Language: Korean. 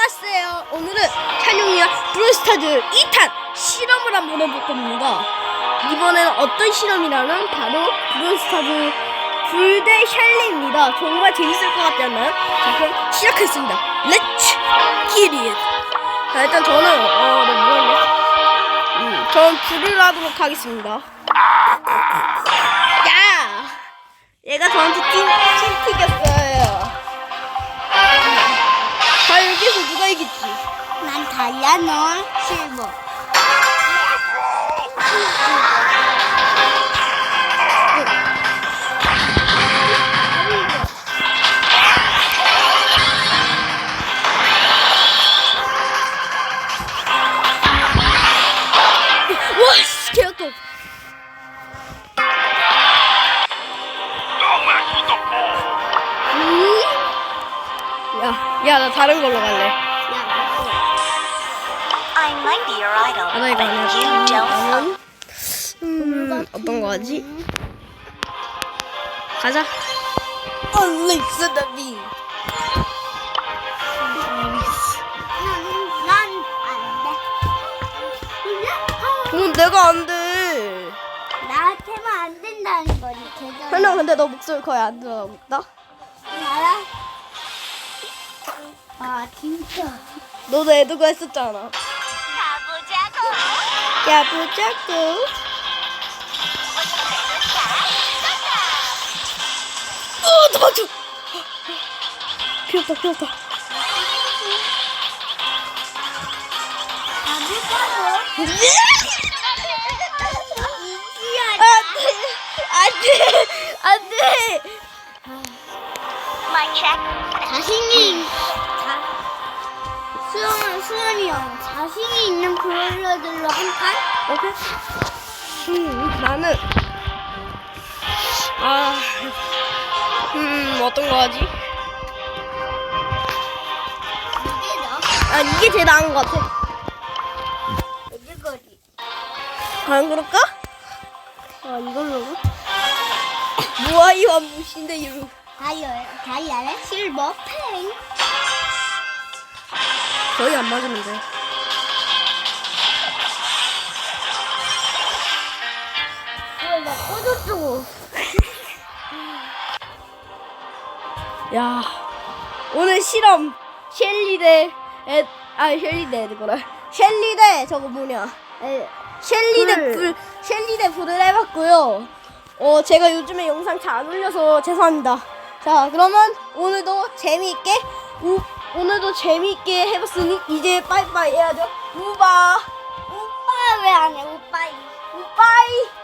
안녕하세요. 오늘은 찬용이와 브루스타즈 2탄 실험을 한번 해볼 겁니다. 이번에는 어떤 실험이냐면 바로 브루스타즈 불대 샬리입니다. 정말 재밌을 것 같지 않나요? 자, 그럼 시작하겠습니다. 렛츠 기릿! 자, 일단 저는, 어, 네, 뭐였냐? 음, 전 불을 하도록 하겠습니다. 씨, 개였다. 음? 야, 야, 나 다른 걸로 갈래. I 아, 나 이거 안 해. you don't. 나는, 음, 어떤 거 하지? 가자. The beast. 난안돼 응, 내가 안 돼. 나한테만 안 된다는 거지 현아, 근데 너 목소리 거의 안 들어가겠다. 알아? 아 진짜 너도 애드가 했었잖아. 가보자고. 야, 보자고. 어, 도망쳐. 피었다, 피었다. 가볼까요? 안 돼, 안 돼, My check. 자신이 자 수영 수연이 형 자신이 있는 브롤러들로 한 판? 오케이. 음, 나는 아, 음, 어떤 거 하지? 이게 너 아, 이게 제일 나은 것 같아. 애들거리 안 그럴까? 아, 이걸로. 무아이 완무신데 이루. 다이얼 다이얼의 실버 팽 거의 안나 꺼줬어 야, 오늘 실험 셸리 대 에, 아 셸리 대 에드거라. 셸리 대 저거 뭐냐? 에, 셸리 대 불. 불, 셸리 대 불을 해봤고요. 어, 제가 요즘에 영상 잘 안 올려서 죄송합니다. 자, 그러면 오늘도 재미있게 우, 오늘도 재미있게 해봤으니 이제 빠이빠이 해야죠. 우바, 오빠 왜 안 해 오빠 우빠이.